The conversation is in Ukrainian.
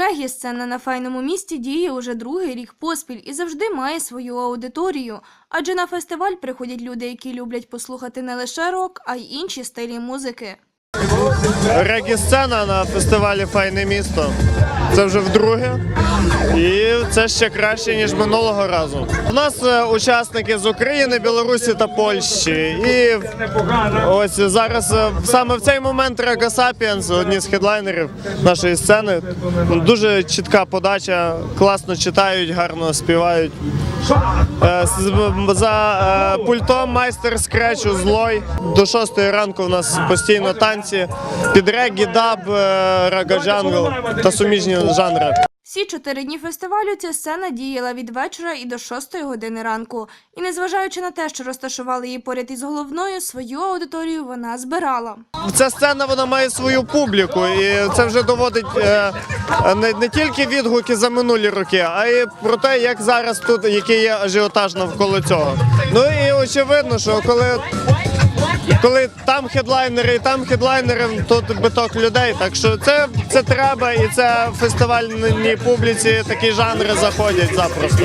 Регі сцена на файному місті діє уже другий рік поспіль і завжди має свою аудиторію. Адже на фестиваль приходять люди, які люблять послухати не лише рок, а й інші стилі музики. Регі-сцена на фестивалі Файне місто. Це вже вдруге. І це ще краще, ніж минулого разу. У нас е, учасники з України, Білорусі та Польщі. І ось зараз е, саме в цей момент Рега Сапіенс, одні з хедлайнерів нашої сцени. Дуже чітка подача, класно читають, гарно співають. Е, За е, пультом майстер скречу злой. До шостої ранку у нас постійно танці під реггі, даб, е, рага джангл та суміжні жанри. Всі чотири дні фестивалю ця сцена діяла від вечора і до шостої години ранку. І незважаючи на те, що розташували її поряд із головною, свою аудиторію вона збирала. Ця сцена вона має свою публіку, і це вже доводить е, не, не тільки відгуки за минулі роки, а й про те, як зараз тут який є ажіотаж навколо цього. Ну і очевидно, що коли. Коли там хедлайнери і там хедлайнери, тут биток людей. Так що це, це треба, і це фестивальній публіці такі жанри заходять запросто.